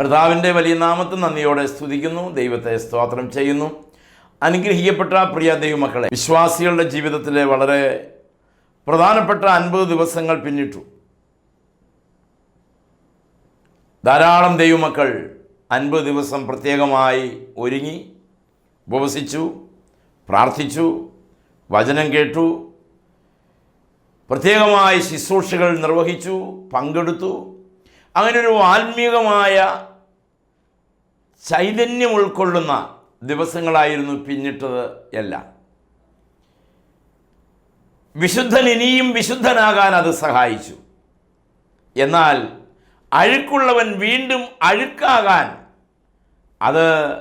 കർത്താവിന്റെ വലിയ നാമത്തെ നന്ദിയോടെ സ്തുതിക്കുന്നു. ദൈവത്തെ സ്തോത്രം ചെയ്യുന്നു. അനുഗ്രഹിക്കപ്പെട്ട പ്രിയ ദൈവമക്കളെ വിശ്വാസികളുടെ ജീവിതത്തിലെ വളരെ പ്രധാനപ്പെട്ട അൻപത് ദിവസങ്ങൾ പിന്നിട്ടു. ധാരാളം ദൈവമക്കൾ അൻപത് ദിവസം പ്രത്യേകമായി ഒരുങ്ങി ഉപവസിച്ചു പ്രാർത്ഥിച്ചു വചനം കേട്ടു പ്രത്യേകമായി ശുശ്രൂഷകൾ നിർവഹിച്ചു പങ്കെടുത്തു. അങ്ങനെ ഒരു ആത്മീകമായ ചൈതന്യം ഉൾക്കൊള്ളുന്ന ദിവസങ്ങളായിരുന്നു പിന്നിട്ടത് എല്ലാം. വിശുദ്ധൻ ഇനിയും വിശുദ്ധനാകാൻ അത് സഹായിച്ചു. എന്നാൽ അഴുക്കുള്ളവൻ വീണ്ടും അഴുക്കാകാൻ അത്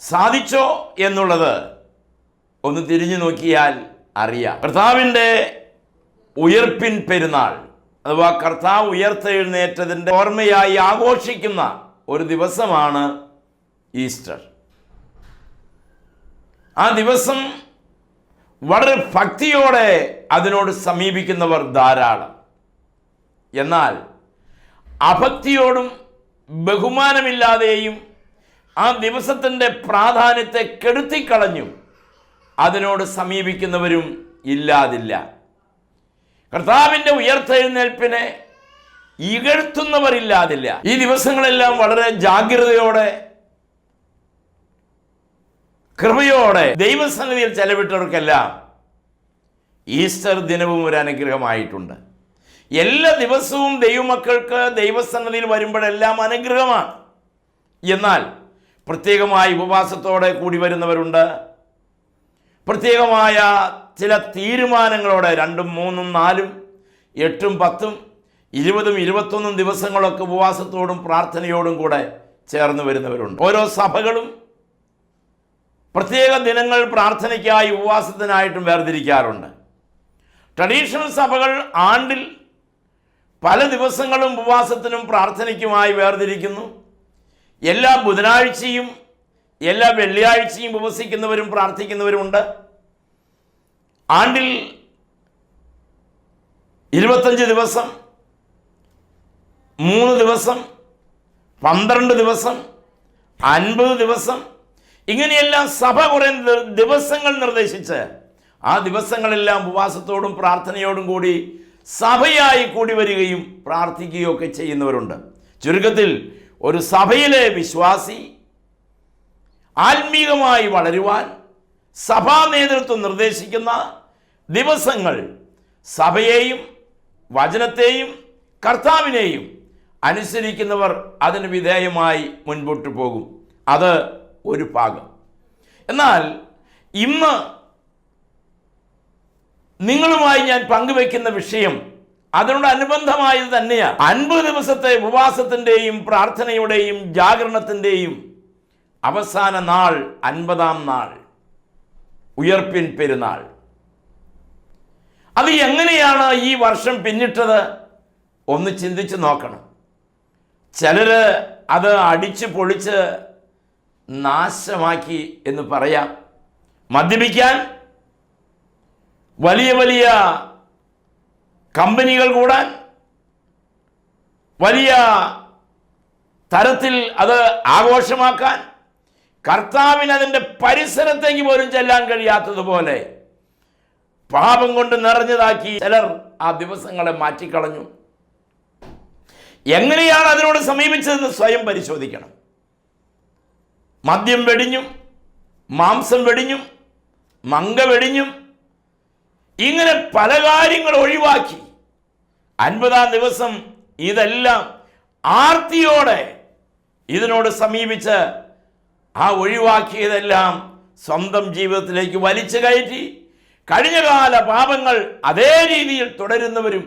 സാധിച്ചോ എന്നുള്ളത് ഒന്ന് തിരിഞ്ഞു നോക്കിയാൽ അറിയാം. കർത്താവിന്റെ ഉയർപ്പിൻ പെരുന്നാൾ അഥവാ കർത്താവ് ഉയർത്തെഴുന്നേറ്റതിന്റെ ഓർമ്മയായി ആഘോഷിക്കുന്ന ഒരു ദിവസമാണ് ഈസ്റ്റർ. ആ ദിവസം വളരെ ഭക്തിയോടെ അതിനോട് സമീപിക്കുന്നവർ ധാരാളം. എന്നാൽ അഭക്തിയോടും ബഹുമാനമില്ലാതെയും ആ ദിവസത്തിന്റെ പ്രാധാന്യത്തെ കെടുത്തിക്കളഞ്ഞും അതിനോട് സമീപിക്കുന്നവരും ഇല്ലാതില്ല. കർത്താവിന്റെ ഉയർത്തെഴുന്നേൽപ്പിനെ ഇകഴ്ത്തുന്നവരില്ലാതില്ല ഈ ദിവസങ്ങളെല്ലാം വളരെ ജാഗ്രതയോടെ കൃപയോടെ ദൈവസന്നിധിയിൽ ചെലവിട്ടവർക്കെല്ലാം ഈസ്റ്റർ ദിനവും ഒരു അനുഗ്രഹമായിട്ടുണ്ട്. എല്ലാ ദിവസവും ദൈവമക്കൾക്ക് ദൈവസന്നിധിയിൽ വരുമ്പോഴെല്ലാം അനുഗ്രഹമാണ്. എന്നാൽ പ്രത്യേകമായി ഉപവാസത്തോടെ കൂടി വരുന്നവരുണ്ട്. പ്രത്യേകമായ ചില തീരുമാനങ്ങളോടെ രണ്ടും മൂന്നും നാലും എട്ടും പത്തും ഇരുപതും ഇരുപത്തൊന്നും ദിവസങ്ങളൊക്കെ ഉപവാസത്തോടും പ്രാർത്ഥനയോടും കൂടെ ചേർന്ന് വരുന്നവരുണ്ട്. ഓരോ സഭകളും പ്രത്യേക ദിനങ്ങൾ പ്രാർത്ഥനയ്ക്കായി ഉപവാസത്തിനായിട്ടും വേർതിരിക്കാറുണ്ട്. ട്രഡീഷണൽ സഭകൾ ആണ്ടിൽ പല ദിവസങ്ങളും ഉപവാസത്തിനും പ്രാർത്ഥനയ്ക്കുമായി വേർതിരിക്കുന്നു. എല്ലാ ബുധനാഴ്ചയും എല്ലാ വെള്ളിയാഴ്ചയും ഉപവസിക്കുന്നവരും പ്രാർത്ഥിക്കുന്നവരുമുണ്ട്. ആണ്ടിൽ ഇരുപത്തഞ്ച് ദിവസം മൂന്ന് ദിവസം പന്ത്രണ്ട് ദിവസം അൻപത് ദിവസം. ഇങ്ങനെയെല്ലാം സഭ കുറേ ദിവസങ്ങൾ നിർദ്ദേശിച്ച് ആ ദിവസങ്ങളെല്ലാം ഉപവാസത്തോടും പ്രാർത്ഥനയോടും കൂടി സഭയായി കൂടി വരികയും പ്രാർത്ഥിക്കുകയും ഒക്കെ ചെയ്യുന്നവരുണ്ട്. ചുരുക്കത്തിൽ ഒരു സഭയിലെ വിശ്വാസി ആത്മീകമായി വളരുവാൻ സഭാ നേതൃത്വം നിർദ്ദേശിക്കുന്ന ദിവസങ്ങൾ സഭയെയും വചനത്തെയും കർത്താവിനെയും അനുസരിക്കുന്നവർ അതിന് വിധേയമായി മുൻപോട്ട് പോകും. അത് ഒരു ഭാഗം എന്നാൽ ഇന്ന് നിങ്ങളുമായി ഞാൻ പങ്കുവെക്കുന്ന വിഷയം അതിനോടനുബന്ധമായത് തന്നെയാണ് അൻപത് ദിവസത്തെ ഉപവാസത്തിന്റെയും പ്രാർത്ഥനയുടെയും ജാഗരണത്തിന്റെയും അവസാന നാൾ അൻപതാം നാൾ ഉയർപ്പിൻ പെരുന്നാൾ. അത് എങ്ങനെയാണ് ഈ വർഷം പിന്നിട്ടത്? ഒന്ന് ചിന്തിച്ച് നോക്കണം. ചിലര് അത് അടിച്ച് പൊളിച്ച് നാശമാക്കി എന്ന് പറയാം. മദ്യപിക്കാൻ വലിയ വലിയ കമ്പനികൾ കൂടാൻ വലിയ തരത്തിൽ അത് ആഘോഷമാക്കാൻ കർത്താവിന് അതിന്റെ പരിസരത്തേക്ക് പോലും ചെല്ലാൻ കഴിയാത്തതുപോലെ പാപം കൊണ്ട് നിറഞ്ഞതാക്കി ചിലർ ആ ദിവസങ്ങളെ മാറ്റിക്കളഞ്ഞു. എങ്ങനെയാണ് അതിനോട് സമീപിച്ചതെന്ന് സ്വയം പരിശോധിക്കണം. മദ്യം വെടിഞ്ഞും മാംസം വെടിഞ്ഞും മങ്ക വെടിഞ്ഞും ഇങ്ങനെ പല കാര്യങ്ങൾ ഒഴിവാക്കി അൻപതാം ദിവസം ഇതെല്ലാം ആർത്തിയോടെ ഇതിനോട് സമീപിച്ച് ആ ഒഴിവാക്കിയതെല്ലാം സ്വന്തം ജീവിതത്തിലേക്ക് വലിച്ചു കയറ്റി കഴിഞ്ഞകാല പാപങ്ങൾ അതേ രീതിയിൽ തുടരുന്നവരും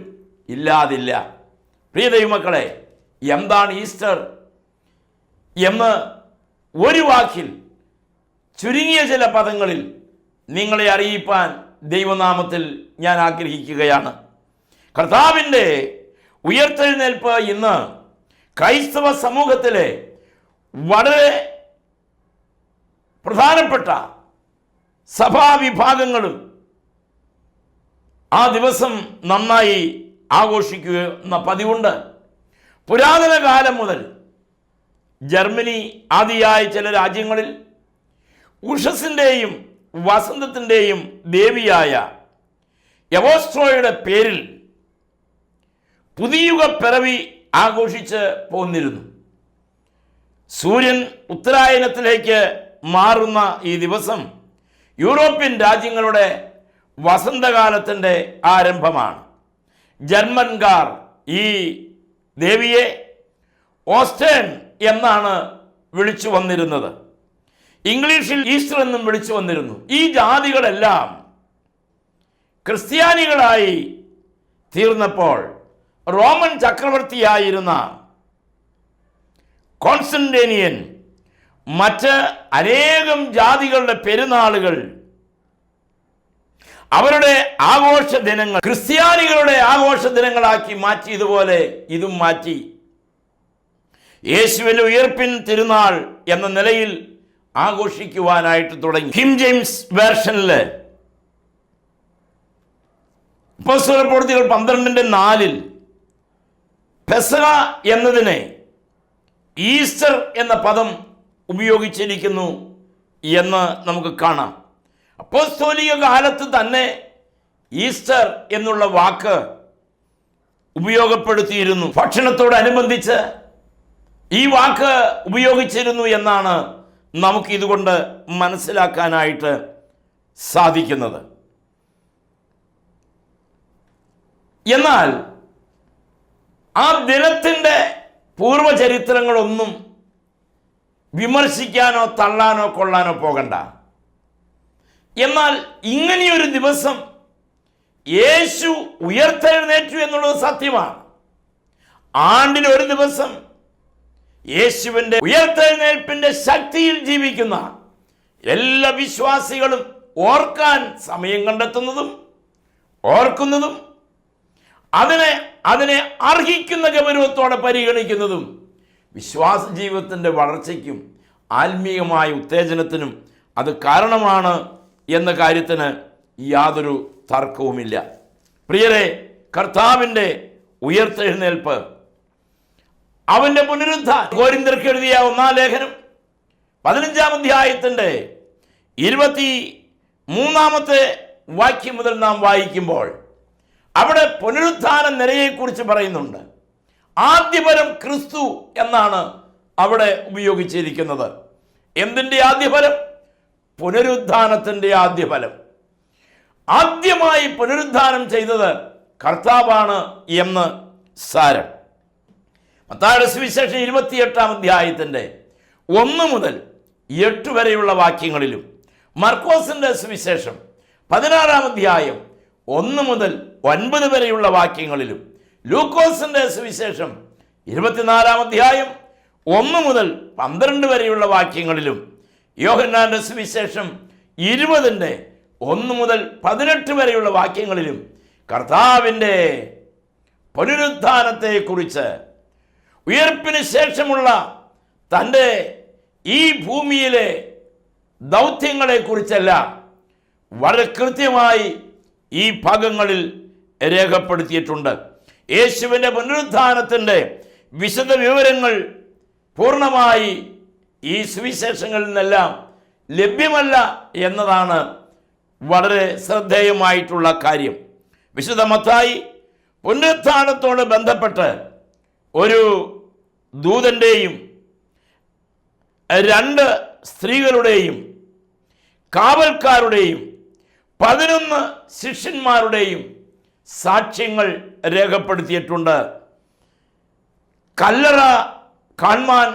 ഇല്ലാതില്ല. പ്രിയ ദൈവമക്കളെ എന്താണ് ഈസ്റ്റർ? എന്ന് ഒരു വാക്കിൽ ചുരുങ്ങിയ ചില പദങ്ങളിൽ നിങ്ങളെ അറിയിപ്പാൻ ദൈവനാമത്തിൽ ഞാൻ ആഗ്രഹിക്കുകയാണ്. കർത്താവിന്റെ ഉയർത്തെഴുന്നേൽപ്പ് ഇന്ന് ക്രൈസ്തവ സമൂഹത്തിലെ വളരെ പ്രധാനപ്പെട്ട സഭാവിഭാഗങ്ങളും ആ ദിവസം നന്നായി ആഘോഷിക്കുക എന്ന പതിവുണ്ട്. പുരാതന കാലം മുതൽ ജർമ്മനി ആദിയായ ചില രാജ്യങ്ങളിൽ ഉഷസിന്റെയും വസന്തത്തിന്റെയും ദേവിയായ യവോസ്ട്രോയുടെ പേരിൽ പുതിയുഗ പിറവി ആഘോഷിച്ച് പോന്നിരുന്നു. സൂര്യൻ ഉത്തരായനത്തിലേക്ക് മാറുന്ന ഈ ദിവസം യൂറോപ്യൻ രാജ്യങ്ങളുടെ വസന്തകാലത്തിന്റെ ആരംഭമാണ്. ജർമ്മൻകാർ ഈ ദേവിയെ ഓസ്റ്റേൺ എന്നാണ് വിളിച്ചു വന്നിരുന്നത്. ഇംഗ്ലീഷിൽ ഈസ്റ്റർ എന്നും വിളിച്ചു വന്നിരുന്നു. ഈ ജാതികളെല്ലാം ക്രിസ്ത്യാനികളായി തീർന്നപ്പോൾ റോമൻ ചക്രവർത്തിയായിരുന്ന കോൺസ്റ്റന്റേനിയൻ മറ്റ് അനേകം ജാതികളുടെ പെരുന്നാളുകൾ അവരുടെ ആഘോഷ ദിനങ്ങൾ ക്രിസ്ത്യാനികളുടെ ആഘോഷ ദിനങ്ങളാക്കി മാറ്റിയതുപോലെ ഇതും മാറ്റി. യേശുവിന്റെ ഉയർപ്പിൻ തിരുനാൾ എന്ന നിലയിൽ ആഘോഷിക്കുവാനായിട്ട് തുടങ്ങി. കിം ജെയിംസ് വേർഷനിൽ പ്രവൃത്തികൾ പന്ത്രണ്ടിന്റെ നാലിൽ പെസഹ എന്നതിനെ ഈസ്റ്റർ എന്ന പദം ഉപയോഗിച്ചിരിക്കുന്നു എന്ന് നമുക്ക് കാണാം. അപ്പോസ്തോലിക കാലത്ത് തന്നെ ഈസ്റ്റർ എന്നുള്ള വാക്ക് ഉപയോഗപ്പെടുത്തിയിരുന്നു. ഭക്ഷണത്തോടനുബന്ധിച്ച് ഈ വാക്ക് ഉപയോഗിച്ചിരുന്നു എന്നാണ് നമുക്ക് ഇതുകൊണ്ട് മനസ്സിലാക്കാനായിട്ട് സാധിക്കുന്നത്. എന്നാൽ ആ ദിനത്തിന്റെ പൂർവചരിത്രങ്ങളൊന്നും വിമർശിക്കാനോ തള്ളാനോ കൊള്ളാനോ പോകണ്ട. എന്നാൽ ഇങ്ങനെയൊരു ദിവസം യേശു ഉയർത്തെഴുന്നേറ്റു എന്നുള്ളത് സത്യമാണ്. ആണ്ടിൽ ഒരു ദിവസം യേശുവിന്റെ ഉയർത്തെഴുന്നേൽപ്പിന്റെ ശക്തിയിൽ ജീവിക്കുന്ന എല്ലാ വിശ്വാസികളും ഓർക്കാൻ സമയം കണ്ടെത്തുന്നതും ഓർക്കുന്നതും അതിനെ അതിനെ അർഹിക്കുന്ന ഗൗരവത്തോടെ പരിഗണിക്കുന്നതും വിശ്വാസ ജീവിതത്തിന്റെ വളർച്ചയ്ക്കും ആത്മീയമായ ഉത്തേജനത്തിനും അത് കാരണമാണ് എന്ന കാര്യത്തിന് യാതൊരു തർക്കവുമില്ല. പ്രിയരെ കർത്താവിന്റെ ഉയർത്തെഴുന്നേൽപ്പ്. അവന്റെ പുനരുദ്ധാൻ കോരിന്തർക്ക് എഴുതിയ ഒന്നാം ലേഖനം പതിനഞ്ചാം അധ്യായത്തിന്റെ ഇരുപത്തി മൂന്നാമത്തെ വാക്യം മുതൽ നാം വായിക്കുമ്പോൾ അവിടെ പുനരുദ്ധാന നിരയെക്കുറിച്ച് പറയുന്നുണ്ട്. ആദ്യഫലം ക്രിസ്തു എന്നാണ് അവിടെ ഉപയോഗിച്ചിരിക്കുന്നത്. എന്തിന്റെ ആദ്യഫലം? പുനരുദ്ധാനത്തിന്റെ ആദ്യഫലം. ആദ്യമായി പുനരുദ്ധാനം ചെയ്തത് കർത്താവാണ് എന്ന് സാരം. മത്തായുടെ സുവിശേഷം ഇരുപത്തിയെട്ടാം അധ്യായത്തിന്റെ ഒന്ന് മുതൽ എട്ട് വരെയുള്ള വാക്യങ്ങളിലും മർക്കോസിന്റെ സുവിശേഷം പതിനാറാം അധ്യായം ഒന്ന് മുതൽ ഒൻപത് വരെയുള്ള വാക്യങ്ങളിലും ലൂക്കോസിന്റെ സുവിശേഷം ഇരുപത്തിനാലാം അധ്യായം ഒന്ന് മുതൽ പന്ത്രണ്ട് വരെയുള്ള വാക്യങ്ങളിലും യോഹന്നാന്റെ സുവിശേഷം ഇരുപതിന്റെ ഒന്ന് മുതൽ പതിനെട്ട് വരെയുള്ള വാക്യങ്ങളിലും കർത്താവിന്റെ പുനരുദ്ധാനത്തെക്കുറിച്ച് ഉയർപ്പിന് ശേഷമുള്ള തന്റെ ഈ ഭൂമിയിലെ ദൗത്യങ്ങളെക്കുറിച്ചല്ല വളരെ കൃത്യമായി ഈ ഭാഗങ്ങളിൽ രേഖപ്പെടുത്തിയിട്ടുണ്ട്. യേശുവിന്റെ പുനരുദ്ധാനത്തിന്റെ വിശദ വിവരങ്ങൾ പൂർണമായി ഈ സുവിശേഷങ്ങളിൽ നിന്നെല്ലാം ലഭ്യമല്ല എന്നതാണ് വളരെ ശ്രദ്ധേയമായിട്ടുള്ള കാര്യം. വിശുദ്ധ മത്തായി പുനരുത്ഥാനത്തോട് ബന്ധപ്പെട്ട് ഒരു ദൂതന്റെയും രണ്ട് സ്ത്രീകളുടെയും കാവൽക്കാരുടെയും പതിനൊന്ന് ശിഷ്യന്മാരുടെയും സാക്ഷ്യങ്ങൾ രേഖപ്പെടുത്തിയിട്ടുണ്ട്. കല്ലറ കാൺമാൻ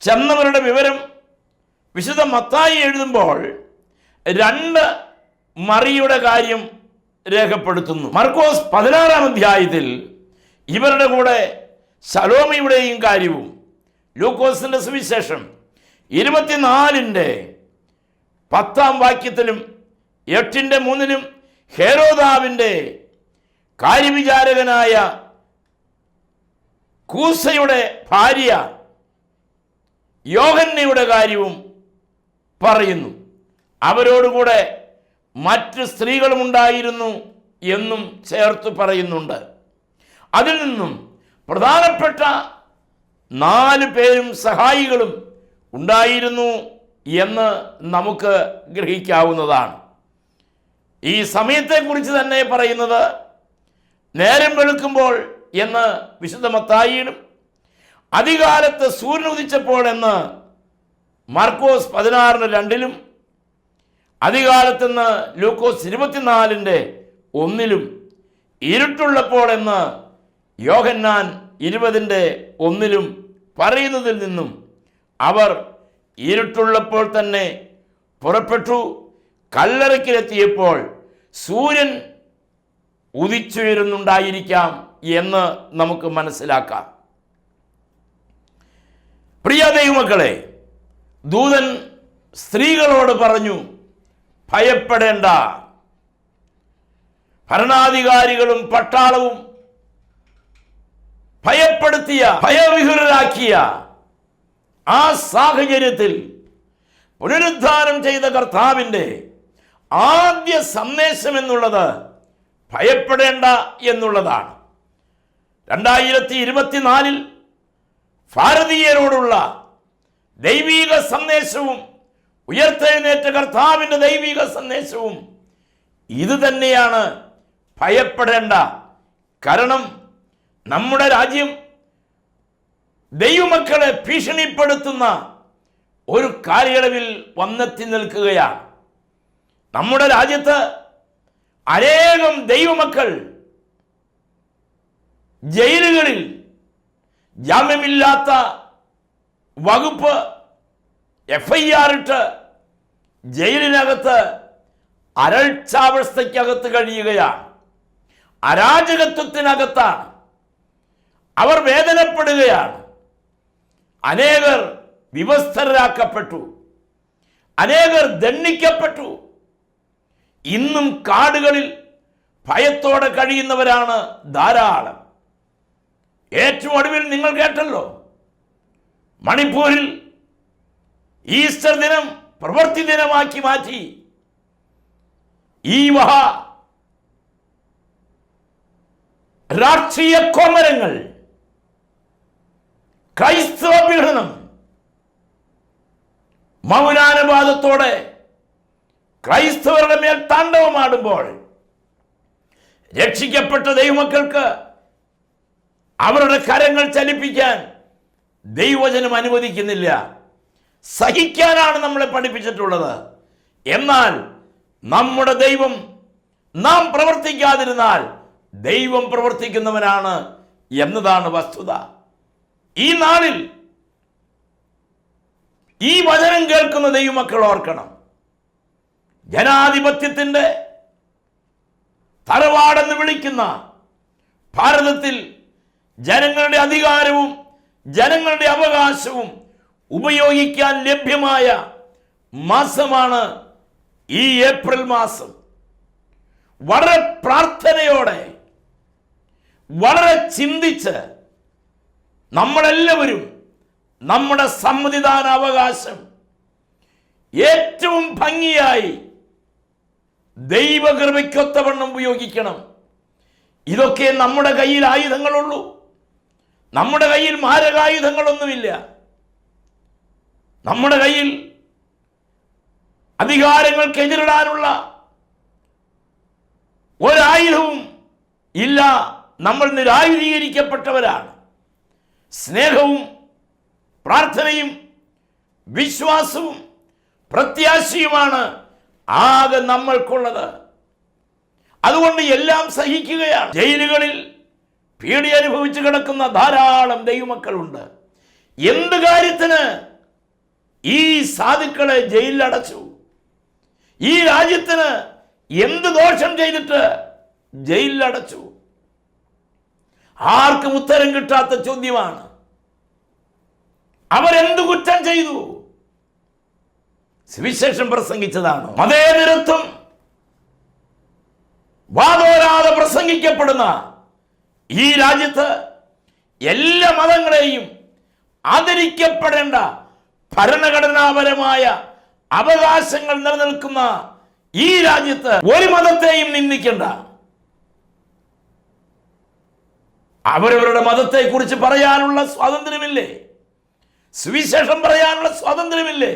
ചെന്നവരുടെ വിവരം വിശുദ്ധ മത്തായി എഴുതുമ്പോൾ രണ്ട് മറിയുടെ കാര്യം രേഖപ്പെടുത്തുന്നു. മർക്കോസ് പതിനാറാം അധ്യായത്തിൽ ഇവരുടെ കൂടെ സലോമിയുടെയും കാര്യവും ലൂക്കോസിന്റെ സുവിശേഷം ഇരുപത്തിനാലിന്റെ പത്താം വാക്യത്തിലും എട്ടിന്റെ മൂന്നിലും ഹേരോദാവിന്റെ കാര്യവിചാരകനായ കൂസയുടെ ഭാര്യ യോഹന്നയുടെ കാര്യവും പറയുന്നു. അവരോടുകൂടെ മറ്റ് സ്ത്രീകളുമുണ്ടായിരുന്നു എന്നും ചേർത്ത് പറയുന്നുണ്ട്. അതിൽ നിന്നും പ്രധാനപ്പെട്ട നാല് പേരും സഹായികളും ഉണ്ടായിരുന്നു എന്ന് നമുക്ക് ഗ്രഹിക്കാവുന്നതാണ്. ഈ സമയത്തെക്കുറിച്ച് തന്നെ പറയുന്നത് നേരം വെളുക്കുമ്പോൾ എന്ന് വിശുദ്ധ മത്തായിയിലും അധികാലത്ത് സൂര്യൻ ഉദിച്ചപ്പോൾ എന്ന് മാർക്കോസ് പതിനാറിന് രണ്ടിലും അധികാലത്തെന്ന് ലൂക്കോസ് ഇരുപത്തിനാലിന്റെ ഒന്നിലും ഇരുട്ടുള്ളപ്പോൾ എന്ന് യോഹന്നാൻ ഇരുപതിന്റെ ഒന്നിലും പറയുന്നതിൽ നിന്നും അവർ ഇരുട്ടുള്ളപ്പോൾ തന്നെ പുറപ്പെട്ടു. കല്ലറയ്ക്കിലെത്തിയപ്പോൾ സൂര്യൻ ഉദിച്ചുയരുന്നുണ്ടായിരിക്കാം എന്ന് നമുക്ക് മനസ്സിലാക്കാം. പ്രിയ ദൈവമക്കളെ ദൂതൻ സ്ത്രീകളോട് പറഞ്ഞു ഭയപ്പെടേണ്ട. ഭരണാധികാരികളും പട്ടാളവും ഭയപ്പെടുത്തിയ ഭയവിഹുരരാക്കിയ ആ സാഹചര്യത്തിൽ പുനരുദ്ധാനം ചെയ്ത കർത്താവിന്റെ ആദ്യ സന്ദേശം എന്നുള്ളത് ഭയപ്പെടേണ്ട എന്നുള്ളതാണ്. രണ്ടായിരത്തി ഇരുപത്തിനാലിൽ ഭാരതീയരോടുള്ള ദൈവീക സന്ദേശവും ഉയർത്തെഴുന്നേറ്റ കർത്താവിന്റെ ദൈവിക സന്ദേശവും ഇത് തന്നെയാണ്. ഭയപ്പെടേണ്ട. കാരണം നമ്മുടെ രാജ്യം ദൈവമക്കളെ ഭീഷണിപ്പെടുത്തുന്ന ഒരു കാലയളവിൽ വന്നെത്തി നിൽക്കുകയാണ്. നമ്മുടെ രാജ്യത്ത് അനേകം ദൈവമക്കൾ ജയിലുകളിൽ ജാമ്യമില്ലാത്ത വകുപ്പ് എഫ് ഐ ആർ ഇട്ട് ജയിലിനകത്ത് അരൾച്ചാവസ്ഥയ്ക്കകത്ത് കഴിയുകയാണ്. അരാജകത്വത്തിനകത്താണ് അവർ വേദനപ്പെടുകയാണ്. അനേകർ വിവസ്തരാക്കപ്പെട്ടു. അനേകർ ദണ്ണിക്കപ്പെട്ടു ഇന്നും കാടുകളിൽ ഭയത്തോടെ കഴിയുന്നവരാണ് ധാരാളം. ഏറ്റവും ഒടുവിൽ നിങ്ങൾ കേട്ടല്ലോ. മണിപ്പൂരിൽ ഈസ്റ്റർ ദിനം പ്രവൃത്തി ദിനമാക്കി മാറ്റി. ഈ മഹാ രാഷ്ട്രീയ കോമരങ്ങൾ ക്രൈസ്തവ പീഡനം മൗനാനുവാദത്തോടെ ക്രൈസ്തവരുടെ മേൽ താണ്ഡവമാടുമ്പോൾ രക്ഷിക്കപ്പെട്ട ദൈവമക്കൾക്ക് അവരുടെ കരങ്ങൾ ചലിപ്പിക്കാൻ ദൈവചനം അനുവദിക്കുന്നില്ല. സഹിക്കാനാണ് നമ്മളെ പഠിപ്പിച്ചിട്ടുള്ളത്. എന്നാൽ നമ്മുടെ ദൈവം നാം പ്രവർത്തിക്കാതിരുന്നാൽ ദൈവം പ്രവർത്തിക്കുന്നവനാണ് എന്നതാണ് വസ്തുത. ഈ നാളിൽ ഈ വചനം കേൾക്കുന്ന ദൈവമക്കൾ ഓർക്കണം. ജനാധിപത്യത്തിന്റെ തറവാടെന്ന് വിളിക്കുന്ന ഭാരതത്തിൽ ജനങ്ങളുടെ അധികാരവും ജനങ്ങളുടെ അവകാശവും ഉപയോഗിക്കാൻ ലഭ്യമായ മാസമാണ് ഈ ഏപ്രിൽ മാസം. വളരെ പ്രാർത്ഥനയോടെ വളരെ ചിന്തിച്ച് നമ്മളെല്ലാവരും നമ്മുടെ സമ്മതിദാന അവകാശം ഏറ്റവും ഭംഗിയായി ദൈവകൃപയ്ക്കൊത്തവണ്ണം ഉപയോഗിക്കണം. ഇതൊക്കെ നമ്മുടെ കയ്യിൽ ആയുധങ്ങളുള്ളൂ. നമ്മുടെ കയ്യിൽ മാരകായുധങ്ങളൊന്നുമില്ല. നമ്മുടെ കയ്യിൽ അധികാരങ്ങൾക്ക് എതിരിടാനുള്ള ഒരായുധവും ഇല്ല. നമ്മൾ നിരായുധീകരിക്കപ്പെട്ടവരാണ്. സ്നേഹവും പ്രാർത്ഥനയും വിശ്വാസവും പ്രത്യാശയുമാണ് ആകെ നമ്മൾക്കുള്ളത്. അതുകൊണ്ട് എല്ലാം സഹിക്കുകയാണ്. ജയിലുകളിൽ പീഡി അനുഭവിച്ചു കിടക്കുന്ന ധാരാളം ദൈവമക്കളുണ്ട്. എന്ത് കാര്യത്തിന് ഈ സാധുക്കളെ ജയിലിൽ അടച്ചു. ഈ രാജ്യത്തിന് എന്ത് ദോഷം ചെയ്തിട്ട് ജയിലിൽ അടച്ചു? ആർക്കും ഉത്തരം കിട്ടാത്ത ചോദ്യമാണ്. അവരെന്ത് കുറ്റം ചെയ്തു? സുവിശേഷം പ്രസംഗിച്ചതാണ്? നിരത്തും വാദോരാതെ പ്രസംഗിക്കപ്പെടുന്ന ഈ രാജ്യത്ത് എല്ലാ മതങ്ങളെയും ആദരിക്കപ്പെടേണ്ട ഭരണഘടനാപരമായ അവകാശങ്ങൾ നിലനിൽക്കുന്ന ഈ രാജ്യത്ത് ഒരു മതത്തെയും നിന്ദിക്കണ്ട. അവരവരുടെ മതത്തെക്കുറിച്ച് പറയാനുള്ള സ്വാതന്ത്ര്യമില്ലേ? സുവിശേഷം പറയാനുള്ള സ്വാതന്ത്ര്യമില്ലേ?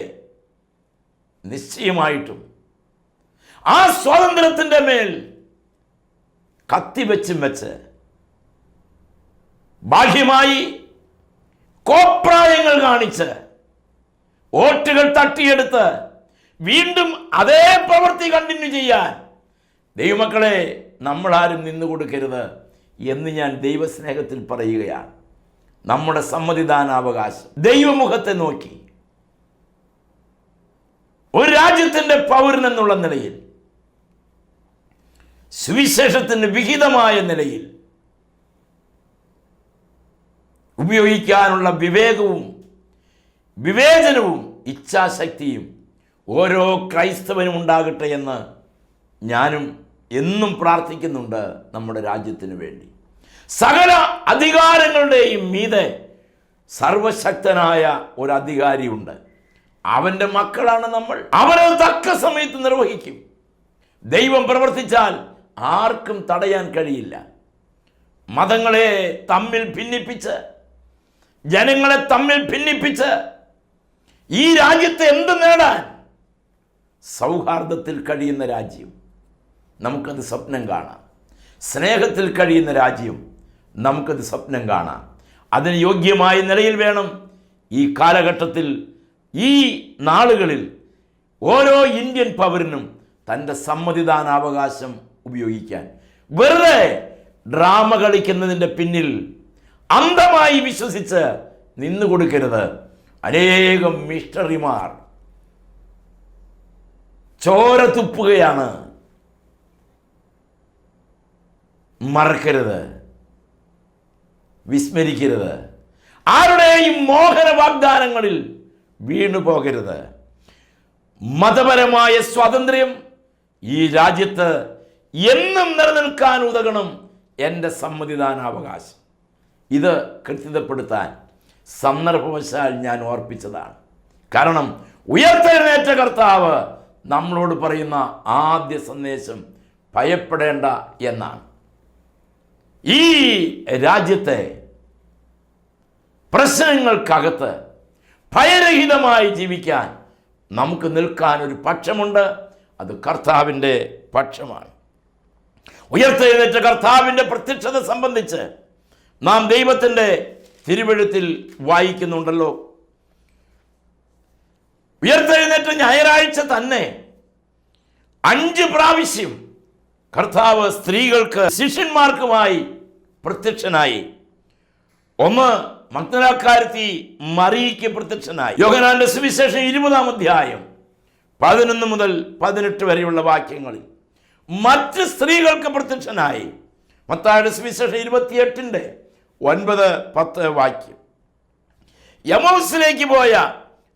നിശ്ചയമായിട്ടും. ആ സ്വാതന്ത്ര്യത്തിന്റെ മേൽ കത്തിവെച്ചും വെച്ച് ബാഹ്യമായി കോപ്രായങ്ങൾ കാണിച്ച് വോട്ടുകൾ തട്ടിയെടുത്ത് വീണ്ടും അതേ പ്രവൃത്തി കണ്ടിന്യൂ ചെയ്യാൻ. ദൈവമക്കളെ നമ്മളാരും നിന്നു കൊടുക്കരുത് എന്ന് ഞാൻ ദൈവസ്നേഹത്തിൽ പറയുകയാണ്. നമ്മുടെ സമ്മതിദാനാവകാശം. ദൈവമുഖത്തെ നോക്കി. ഒരു രാജ്യത്തിന്റെ പൗരൻ എന്നുള്ള നിലയിൽ സുവിശേഷത്തിന് വിഹിതമായ നിലയിൽ ഉപയോഗിക്കാനുള്ള വിവേകവും വിവേചനവും ഇച്ഛാശക്തിയും ഓരോ ക്രൈസ്തവനും ഉണ്ടാകട്ടെ എന്ന് ഞാനും എന്നും പ്രാർത്ഥിക്കുന്നുണ്ട് നമ്മുടെ രാജ്യത്തിന് വേണ്ടി. സകല അധികാരങ്ങളുടെയും മീതെ സർവശക്തനായ ഒരു അധികാരിയുണ്ട്. അവന്റെ മക്കളാണ് നമ്മൾ. അവനത് തക്ക സമയത്ത് നിർവഹിക്കും. ദൈവം പ്രവർത്തിച്ചാൽ ആർക്കും തടയാൻ കഴിയില്ല. മതങ്ങളെ തമ്മിൽ ഭിന്നിപ്പിച്ച് ജനങ്ങളെ തമ്മിൽ ഭിന്നിപ്പിച്ച് ഈ രാജ്യത്തെ എന്ത് നേടാൻ സൗഹാർദ്ദത്തിൽ കഴിയുന്ന രാജ്യം? നമുക്കത് സ്വപ്നം കാണാം. സ്നേഹത്തിൽ കഴിയുന്ന രാജ്യം നമുക്കത് സ്വപ്നം കാണാം. അതിന് യോഗ്യമായ നിലയിൽ വേണം ഈ കാലഘട്ടത്തിൽ ഈ നാളുകളിൽ ഓരോ ഇന്ത്യൻ പൗരനും തന്റെ സമ്മതിദാനാവകാശം ഉപയോഗിക്കാൻ. വെറുതെ ഡ്രാമ കളിക്കുന്നതിന്റെ പിന്നിൽ അന്ധമായി വിശ്വസിച്ച് നിന്നു കൊടുക്കരുത് അനേകം മിസ്റ്ററിമാർ ചോര തുപ്പുകയാണ്. മറക്കരുത്. വിസ്മരിക്കരുത്. ആരുടെയും മോഹന വാഗ്ദാനങ്ങളിൽ വീണു പോകരുത്. മതപരമായ സ്വാതന്ത്ര്യം ഈ രാജ്യത്ത് എന്നും നിലനിൽക്കാൻ ഉതകണം എന്റെ സമ്മതിദാനാവകാശം. ഇത് കൃത്യതപ്പെടുത്താൻ സന്ദർഭവശാൽ ഞാൻ ഓർപ്പിച്ചതാണ്. കാരണം ഉയർത്തെഴുന്നേറ്റ കർത്താവ് നമ്മളോട് പറയുന്ന ആദ്യ സന്ദേശം ഭയപ്പെടേണ്ട എന്നാണ്. ഈ രാജ്യത്തെ പ്രശ്നങ്ങൾക്കകത്ത് ഭയരഹിതമായി ജീവിക്കാൻ നമുക്ക് നിൽക്കാൻ ഒരു പക്ഷമുണ്ട്. അത് കർത്താവിന്റെ പക്ഷമാണ്. ഉയർത്തെഴുന്നേറ്റ കർത്താവിന്റെ പ്രത്യക്ഷത സംബന്ധിച്ച് നാം ദൈവത്തിന്റെ തിരുവഴുത്തിൽ വായിക്കുന്നുണ്ടല്ലോ. ഉയർത്തെഴുന്നേറ്റ ഞായറാഴ്ച തന്നെ അഞ്ച് പ്രാവശ്യം കർത്താവ് സ്ത്രീകൾക്ക് ശിഷ്യന്മാർക്കുമായി പ്രത്യക്ഷനായി. ഒന്ന് മഗ്നലാക്കാരത്തി മറിയിക്ക് പ്രത്യക്ഷനായി. യോഗനാന്റെ സുവിശേഷം ഇരുപതാം അധ്യായം പതിനൊന്ന് മുതൽ പതിനെട്ട് വരെയുള്ള വാക്യങ്ങളിൽ മറ്റ് സ്ത്രീകൾക്ക് പ്രത്യക്ഷനായി. മത്തായുടെ സുവിശേഷം ഇരുപത്തിയെട്ടിന്റെ ഒൻപത് പത്ത് വാക്യം. യമൗസിലേക്ക് പോയ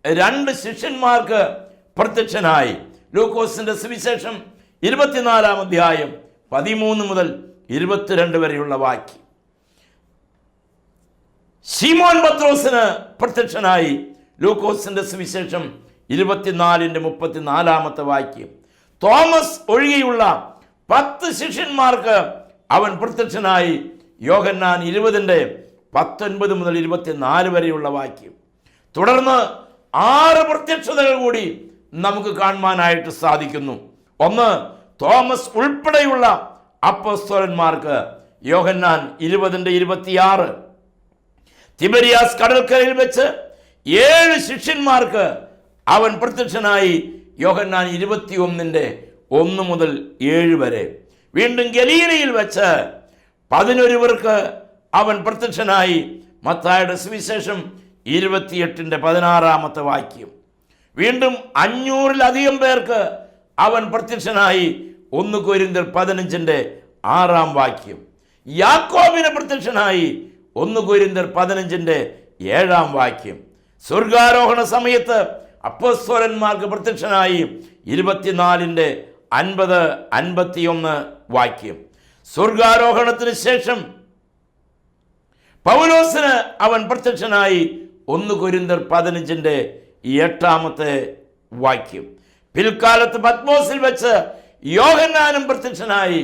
രണ്ട് ശിഷ്യന്മാർക്ക് പ്രത്യക്ഷനായി. ലൂക്കോസിന്റെ സുവിശേഷം ഇരുപത്തിനാലാം അധ്യായം പതിമൂന്ന് മുതൽ ഇരുപത്തിരണ്ട് വരെയുള്ള വാക്യം. സീമോൻ പത്രോസിന് പ്രത്യക്ഷനായി. ലൂക്കോസിന്റെ സുവിശേഷം ഇരുപത്തിനാലിന്റെ മുപ്പത്തിനാലാമത്തെ വാക്യം. തോമസ് ഒഴികെയുള്ള പത്ത് ശിഷ്യന്മാർക്ക് അവൻ പ്രത്യക്ഷനായി. യോഹന്നാൻ ഇരുപതിന്റെ പത്തൊൻപത് മുതൽ ഇരുപത്തിനാല് വരെയുള്ള വാക്യം. തുടർന്ന് ആറ് പ്രത്യക്ഷതകൾ കൂടി നമുക്ക് കാണുവാനായിട്ട് സാധിക്കുന്നു. ഒന്ന് തോമസ് ഉൾപ്പെടെയുള്ള അപ്പസ്തോലന്മാർക്ക് യോഹന്നാൻ ഇരുപതിന്റെ ഇരുപത്തിയാറ്. തിബരിയാസ് കടൽക്കരയിൽ വെച്ച് ഏഴ് ശിഷ്യന്മാർക്ക് അവൻ പ്രത്യക്ഷനായി യോഹന്നാൻ ഇരുപത്തി ഒന്നിന്റെ ഒന്ന് മുതൽ ഏഴ് വരെ. വീണ്ടും ഗലീലയിൽ വെച്ച് പതിനൊരുവർക്ക് അവൻ പ്രത്യക്ഷനായി. മത്തായുടെ സുവിശേഷം ഇരുപത്തിയെട്ടിന്റെ പതിനാറാമത്തെ വാക്യം. വീണ്ടും അഞ്ഞൂറിലധികം പേർക്ക് അവൻ പ്രത്യക്ഷനായി. ഒന്ന് കൊരിന്തർ പതിനഞ്ചിന്റെ ആറാം വാക്യം. യാക്കോബിന് പ്രത്യക്ഷനായി. ഒന്ന് കൊരിന്തർ പതിനഞ്ചിന്റെ ഏഴാം വാക്യം. സ്വർഗാരോഹണ സമയത്ത് അപ്പസ്വരന്മാർക്ക് പ്രത്യക്ഷനായി. ഇരുപത്തിനാലിന്റെ അൻപത് അൻപത്തിയൊന്ന് വാക്യം. സ്വർഗാരോഹണത്തിന് ശേഷം പൗലോസിന് അവൻ പ്രത്യക്ഷനായി ഒന്ന് കുരിന്തർ പതിനഞ്ചിന്റെ എട്ടാമത്തെ വാക്യം. പിൽക്കാലത്ത് പത്മോസിൽ വെച്ച് യോഹന്നാനും പ്രത്യക്ഷനായി.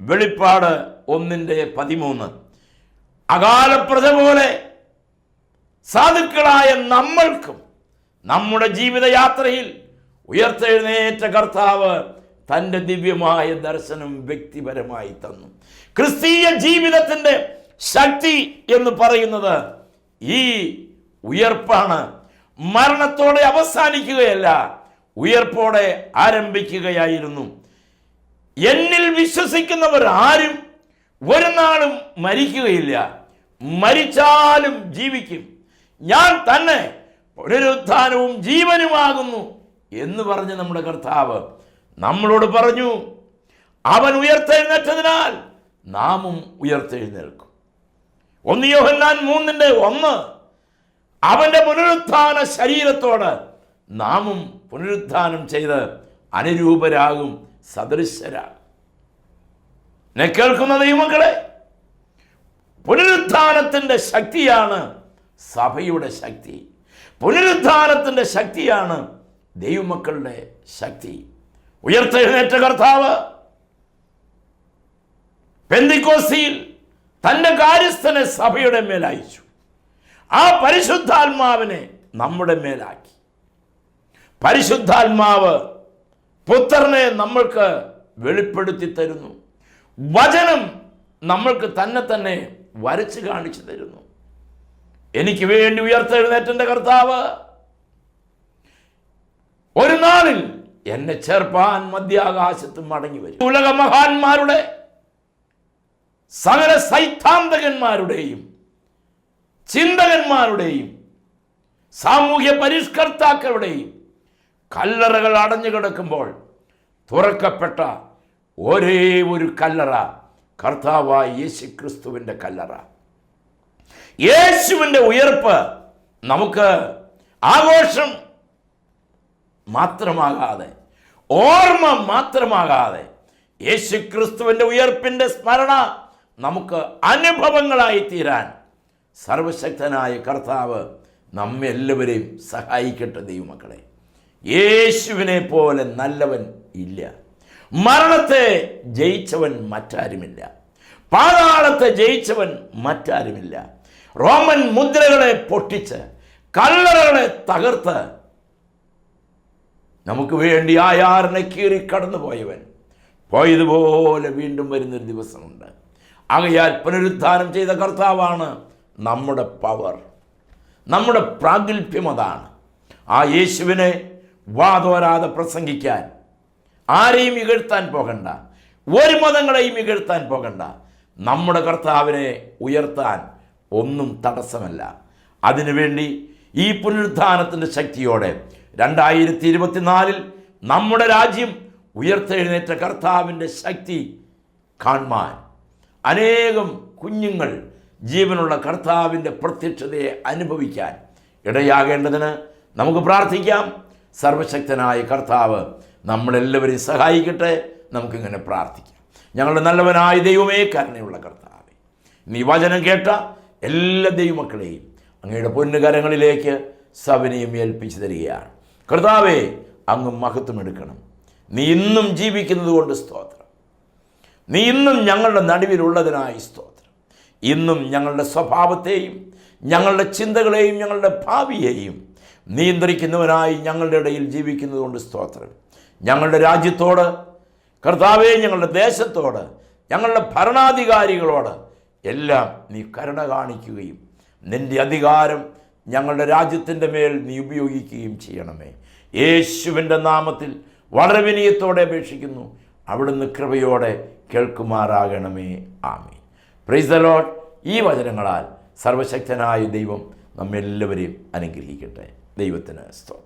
വെളിപ്പാട് ഒന്നിന്റെ പതിമൂന്ന്. അകാലപ്രത പോലെ സാധുക്കളായ നമ്മൾക്കും നമ്മുടെ ജീവിതയാത്രയിൽ ഉയർത്തെഴുന്നേറ്റ കർത്താവ് തന്റെ ദിവ്യമായ ദർശനം വ്യക്തിപരമായി തന്നു. ക്രിസ്തീയ ജീവിതത്തിന്റെ ശക്തി എന്ന് പറയുന്നത് ഈ ഉയർപ്പാണ്. മരണത്തോടെ അവസാനിക്കുകയല്ല ഉയർപ്പോടെ ആരംഭിക്കുകയായിരുന്നു. എന്നിൽ വിശ്വസിക്കുന്നവർ ആരും ഒരു നാളും മരിക്കുകയില്ല. മരിച്ചാലും ജീവിക്കും. ഞാൻ തന്നെ പുനരുത്ഥാനവും ജീവനുമാകുന്നു എന്ന് പറഞ്ഞ് നമ്മുടെ കർത്താവ് നമ്മളോട് പറഞ്ഞു അവൻ ഉയർത്തെഴുന്നേറ്റതിനാൽ നാമും ഉയർത്തെഴുന്നേൽക്കും. ഒന്ന് യോഹന്നാൻ മൂന്നിന്റെ ഒന്ന് അവന്റെ പുനരുത്ഥാന ശരീരത്തോട് നാമും പുനരുത്ഥാനം ചെയ്ത് അനുരൂപരാകും സദൃശരാകും. എന്നെ കേൾക്കുന്ന ദൈവമക്കളെ പുനരുത്ഥാനത്തിന്റെ ശക്തിയാണ് സഭയുടെ ശക്തി. പുനരുത്ഥാനത്തിന്റെ ശക്തിയാണ് ദൈവമക്കളുടെ ശക്തി. ഉയർത്തെഴുന്നേറ്റ കർത്താവ് പെന്തിക്കോസിയിൽ തന്റെ കാര്യസ്ഥനെ സഭയുടെ മേൽ അയച്ചു ആ പരിശുദ്ധാത്മാവിനെ നമ്മുടെ മേലാക്കി. പരിശുദ്ധാത്മാവ് പുത്രനെ നമ്മൾക്ക് വെളിപ്പെടുത്തി തരുന്നു. വചനം നമ്മൾക്ക് തന്നെ തന്നെ വരച്ച് കാണിച്ചു തരുന്നു. എനിക്ക് വേണ്ടി ഉയർത്തെഴുന്നേറ്റന്റെ കർത്താവ് ഒരു നാളിൽ എന്നെ ചേർപ്പാൻ മധ്യാകാശത്ത് മടങ്ങി വരും. ഉലക മഹാന്മാരുടെ സകല സൈദ്ധാന്തകന്മാരുടെയും ചിന്തകന്മാരുടെയും സാമൂഹ്യ പരിഷ്കർത്താക്കളുടെയും കല്ലറകൾ അടഞ്ഞു കിടക്കുമ്പോൾ തുറക്കപ്പെട്ട ഒരേ ഒരു കല്ലറ കർത്താവായ യേശു ക്രിസ്തുവിന്റെ കല്ലറ. യേശുവിന്റെ ഉയർപ്പ് നമുക്ക് ആഘോഷം മാത്രമാകാതെ ഓർമ്മ മാത്രമാകാതെ യേശു ക്രിസ്തുവിന്റെ ഉയർപ്പിന്റെ സ്മരണ നമുക്ക് അനുഭവങ്ങളായി തീരാൻ സർവശക്തനായ കർത്താവ് നമ്മെല്ലാവരെയും സഹായിക്കട്ടെ ദൈവമക്കളെ. യേശുവിനെ പോലെ നല്ലവൻ ഇല്ല. മരണത്തെ ജയിച്ചവൻ മറ്റാരുമില്ല. പാതാളത്തെ ജയിച്ചവൻ മറ്റാരുമില്ല. റോമൻ മുദ്രകളെ പൊട്ടിച്ച് കല്ലറകളെ തകർത്ത് നമുക്ക് വേണ്ടി ആയാറിനെ കീറി കടന്നു പോയവൻ പോയതുപോലെ വീണ്ടും വരുന്നൊരു ദിവസമുണ്ട്. ആകയാൽ പുനരുദ്ധാനം ചെയ്ത കർത്താവാണ് നമ്മുടെ പവർ നമ്മുടെ പ്രാഗൽഭ്യം അതാണ്. ആ യേശുവിനെ വാതോരാതെ പ്രസംഗിക്കാൻ ആരെയും ഇകഴ്ത്താൻ പോകണ്ട ഒരു മതങ്ങളെയും ഇകഴ്ത്താൻ പോകണ്ട. നമ്മുടെ കർത്താവിനെ ഉയർത്താൻ ഒന്നും തടസ്സമല്ല. അതിനുവേണ്ടി ഈ പുനരുത്ഥാനത്തിന്റെ ശക്തിയോടെ രണ്ടായിരത്തി ഇരുപത്തിനാലിൽ നമ്മുടെ രാജ്യം ഉയർത്തെഴുന്നേറ്റ കർത്താവിന്റെ ശക്തി കാണുവാൻ അനേകം കുഞ്ഞുങ്ങൾ ജീവനുള്ള കർത്താവിന്റെ പ്രത്യക്ഷതയെ അനുഭവിക്കാൻ ഇടയാകേണ്ടതിന് നമുക്ക് പ്രാർത്ഥിക്കാം. സർവശക്തനായ കർത്താവ് നമ്മളെല്ലാവരെയും സഹായിക്കട്ടെ. നമുക്കിങ്ങനെ പ്രാർത്ഥിക്കാം. ഞങ്ങളുടെ നല്ലവനായ ദൈവമേ കരുണയുള്ള കർത്താവെ നീ വചനം കേട്ട എല്ലാ ദൈവമക്കളെയും അങ്ങയുടെ പൊന്നുകരങ്ങളിലേക്ക് സവനെയും ഏൽപ്പിച്ചു തരികയാണ്. കർത്താവെ അങ്ങ് മഹത്വം എടുക്കണം. നീ ഇന്നും ജീവിക്കുന്നത് കൊണ്ട് സ്തോത്രം. നീ ഇന്നും ഞങ്ങളുടെ നടുവിലുള്ളതിനായി സ്തോത്രം. ഇന്നും ഞങ്ങളുടെ സ്വഭാവത്തെയും ഞങ്ങളുടെ ചിന്തകളെയും ഞങ്ങളുടെ ഭാവിയെയും നിയന്ത്രിക്കുന്നവനായി ഞങ്ങളുടെ ഇടയിൽ ജീവിക്കുന്നത് കൊണ്ട് സ്തോത്രം. ഞങ്ങളുടെ രാജ്യത്തോട് കർത്താവെ ഞങ്ങളുടെ ദേശത്തോട് ഞങ്ങളുടെ ഭരണാധികാരികളോട് എല്ലാം നീ കരുണ കാണിക്കുകയും നിന്റെ അധികാരം ഞങ്ങളുടെ രാജ്യത്തിന്റെ മേൽ നീ ഉപയോഗിക്കുകയും ചെയ്യണമേ. യേശുവിന്റെ നാമത്തിൽ വളരെ വിനയത്തോടെ അപേക്ഷിക്കുന്നു. അവിടുന്ന് കൃപയോടെ കേൾക്കുമാറാകണമേ. ആമീൻ. പ്രൈസ് ദ ലോഡ് ഈ വചനങ്ങളാൽ സർവശക്തനായ ദൈവം നമ്മെല്ലാവരെയും അനുഗ്രഹിക്കട്ടെ. ദൈവത്തിന് സ്തോത്രം.